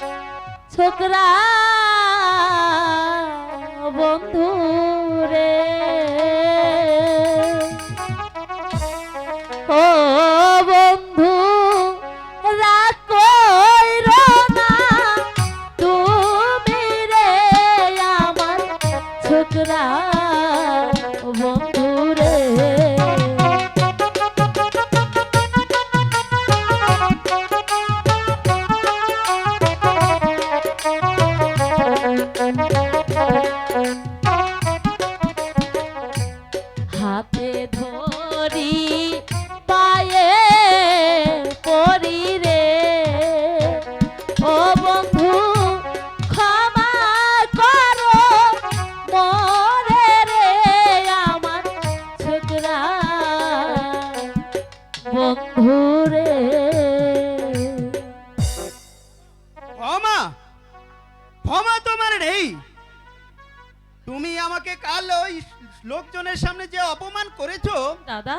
ছোকরা বন্ধু রে। ও বন্ধু রাগ কইরো না। তুমি রে আমার ছোকরা বন্ধু করি তুমি আমাকে কাল ওই লোকজনের সামনে যে অপমান করেছ দাদা।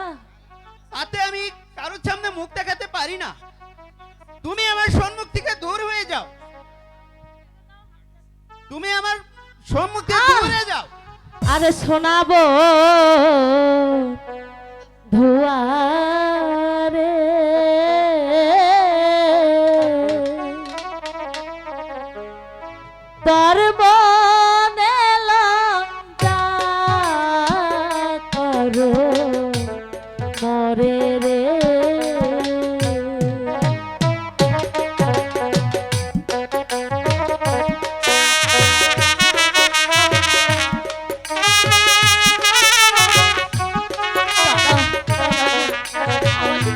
তাতে আমি কারোর সামনে মুখ দেখাতে পারি না। তুমি আমার সম্মুখ থেকে দূর হয়ে যাও। তুমি আমার সম্মুখ থেকে দূর হয়ে যাও। আরে শোনাবো।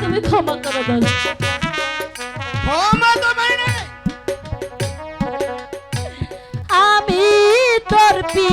তুমি ক্ষমা করে দাও। ক্ষমা তো আমি তোর পি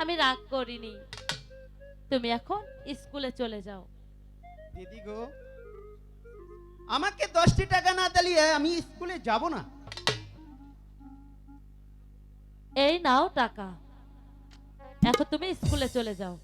আমি রাগ করিনি। তুমি এখন স্কুলে চলে যাও। দিদি গো, আমাকে দশটি টাকা না দিলে আমি স্কুলে যাব না। এই নাও টাকা। এখন তুমি স্কুলে চলে যাও।